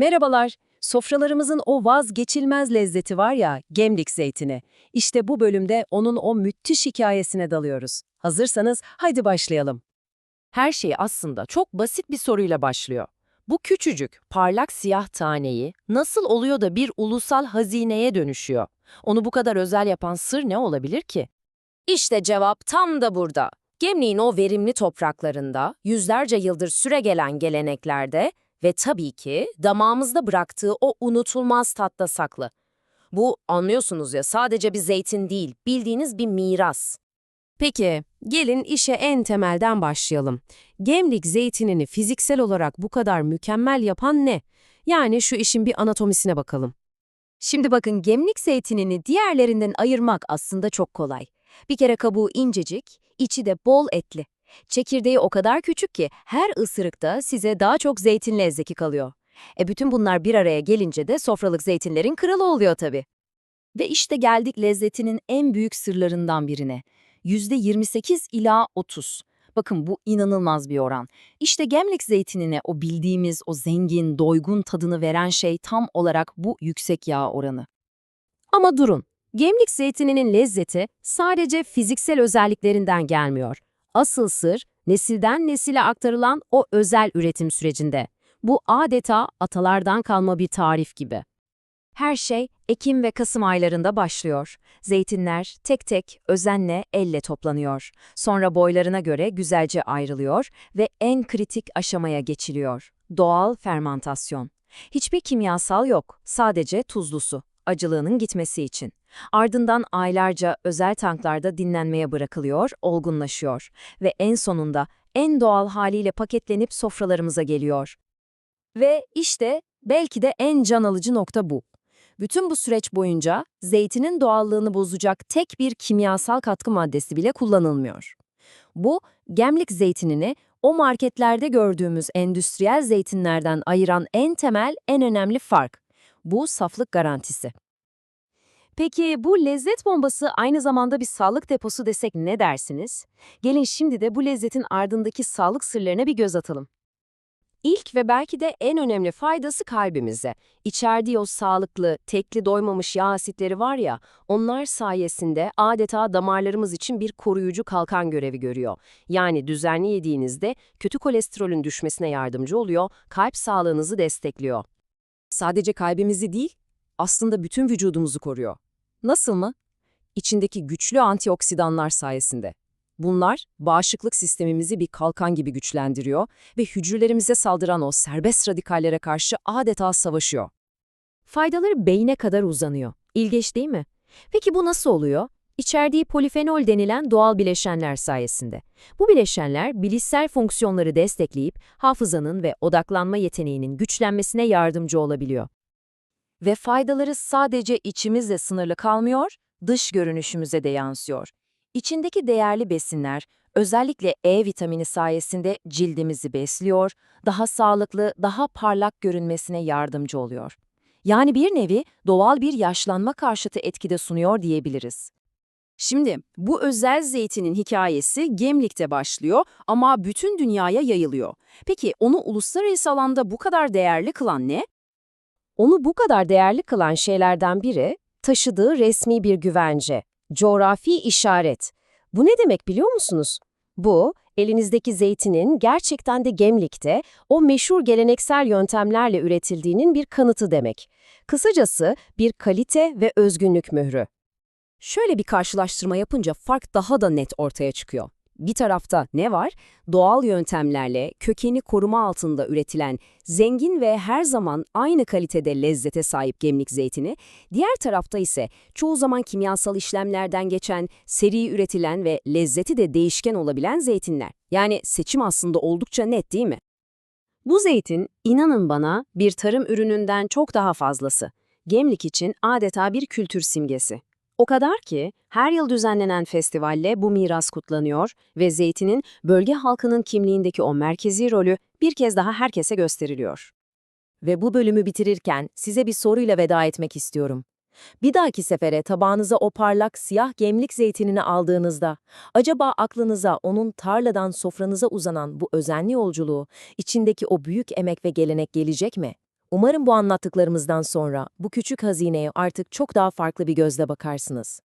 Merhabalar. Sofralarımızın o vazgeçilmez lezzeti var ya, gemlik zeytini. İşte bu bölümde onun o müthiş hikayesine dalıyoruz. Hazırsanız haydi başlayalım. Her şey aslında çok basit bir soruyla başlıyor. Bu küçücük, parlak siyah taneyi nasıl oluyor da bir ulusal hazineye dönüşüyor? Onu bu kadar özel yapan sır ne olabilir ki? İşte cevap tam da burada. Gemliğin o verimli topraklarında, yüzlerce yıldır süregelen geleneklerde ve tabii ki damağımızda bıraktığı o unutulmaz tatta saklı. Bu anlıyorsunuz ya sadece bir zeytin değil, bildiğiniz bir miras. Peki, gelin işe en temelden başlayalım. Gemlik zeytinini fiziksel olarak bu kadar mükemmel yapan ne? Yani şu işin bir anatomisine bakalım. Şimdi bakın gemlik zeytinini diğerlerinden ayırmak aslında çok kolay. Bir kere kabuğu incecik, içi de bol etli. Çekirdeği o kadar küçük ki her ısırıkta size daha çok zeytin lezzeti kalıyor. E bütün bunlar bir araya gelince de sofralık zeytinlerin kralı oluyor tabii. Ve işte geldik lezzetinin en büyük sırlarından birine. %28 ila 30. Bakın bu inanılmaz bir oran. İşte gemlik zeytinine o bildiğimiz o zengin, doygun tadını veren şey tam olarak bu yüksek yağ oranı. Ama durun, gemlik zeytininin lezzeti sadece fiziksel özelliklerinden gelmiyor. Asıl sır, nesilden nesile aktarılan o özel üretim sürecinde. Bu adeta atalardan kalma bir tarif gibi. Her şey Ekim ve Kasım aylarında başlıyor. Zeytinler tek tek, özenle, elle toplanıyor. Sonra boylarına göre güzelce ayrılıyor ve en kritik aşamaya geçiliyor. Doğal fermantasyon. Hiçbir kimyasal yok, sadece tuzlu su, acılığının gitmesi için. Ardından aylarca özel tanklarda dinlenmeye bırakılıyor, olgunlaşıyor ve en sonunda en doğal haliyle paketlenip sofralarımıza geliyor. Ve işte belki de en can alıcı nokta bu. Bütün bu süreç boyunca zeytinin doğallığını bozacak tek bir kimyasal katkı maddesi bile kullanılmıyor. Bu, gemlik zeytinini o marketlerde gördüğümüz endüstriyel zeytinlerden ayıran en temel, en önemli fark. Bu saflık garantisi. Peki bu lezzet bombası aynı zamanda bir sağlık deposu desek ne dersiniz? Gelin şimdi de bu lezzetin ardındaki sağlık sırlarına bir göz atalım. İlk ve belki de en önemli faydası kalbimize. İçerdiği o sağlıklı, tekli doymamış yağ asitleri var ya, onlar sayesinde adeta damarlarımız için bir koruyucu kalkan görevi görüyor. Yani düzenli yediğinizde kötü kolesterolün düşmesine yardımcı oluyor, kalp sağlığınızı destekliyor. Sadece kalbimizi değil, aslında bütün vücudumuzu koruyor. Nasıl mı? İçindeki güçlü antioksidanlar sayesinde. Bunlar bağışıklık sistemimizi bir kalkan gibi güçlendiriyor ve hücrelerimize saldıran o serbest radikallere karşı adeta savaşıyor. Faydaları beyne kadar uzanıyor. İlginç değil mi? Peki bu nasıl oluyor? İçerdiği polifenol denilen doğal bileşenler sayesinde. Bu bileşenler bilişsel fonksiyonları destekleyip hafızanın ve odaklanma yeteneğinin güçlenmesine yardımcı olabiliyor. Ve faydaları sadece içimizle sınırlı kalmıyor, dış görünüşümüze de yansıyor. İçindeki değerli besinler, özellikle E vitamini sayesinde cildimizi besliyor, daha sağlıklı, daha parlak görünmesine yardımcı oluyor. Yani bir nevi doğal bir yaşlanma karşıtı etkide sunuyor diyebiliriz. Şimdi bu özel zeytinin hikayesi Gemlik'te başlıyor ama bütün dünyaya yayılıyor. Peki onu uluslararası alanda bu kadar değerli kılan ne? Onu bu kadar değerli kılan şeylerden biri taşıdığı resmi bir güvence, coğrafi işaret. Bu ne demek biliyor musunuz? Bu, elinizdeki zeytinin gerçekten de Gemlik'te o meşhur geleneksel yöntemlerle üretildiğinin bir kanıtı demek. Kısacası bir kalite ve özgünlük mührü. Şöyle bir karşılaştırma yapınca fark daha da net ortaya çıkıyor. Bir tarafta ne var? Doğal yöntemlerle kökeni koruma altında üretilen zengin ve her zaman aynı kalitede lezzete sahip gemlik zeytini, diğer tarafta ise çoğu zaman kimyasal işlemlerden geçen, seri üretilen ve lezzeti de değişken olabilen zeytinler. Yani seçim aslında oldukça net değil mi? Bu zeytin, inanın bana, bir tarım ürününden çok daha fazlası. Gemlik için adeta bir kültür simgesi. O kadar ki her yıl düzenlenen festivalle bu miras kutlanıyor ve zeytinin bölge halkının kimliğindeki o merkezi rolü bir kez daha herkese gösteriliyor. Ve bu bölümü bitirirken size bir soruyla veda etmek istiyorum. Bir dahaki sefere tabağınıza o parlak siyah gemlik zeytinini aldığınızda, acaba aklınıza onun tarladan sofranıza uzanan bu özenli yolculuğu, içindeki o büyük emek ve gelenek gelecek mi? Umarım bu anlattıklarımızdan sonra bu küçük hazineye artık çok daha farklı bir gözle bakarsınız.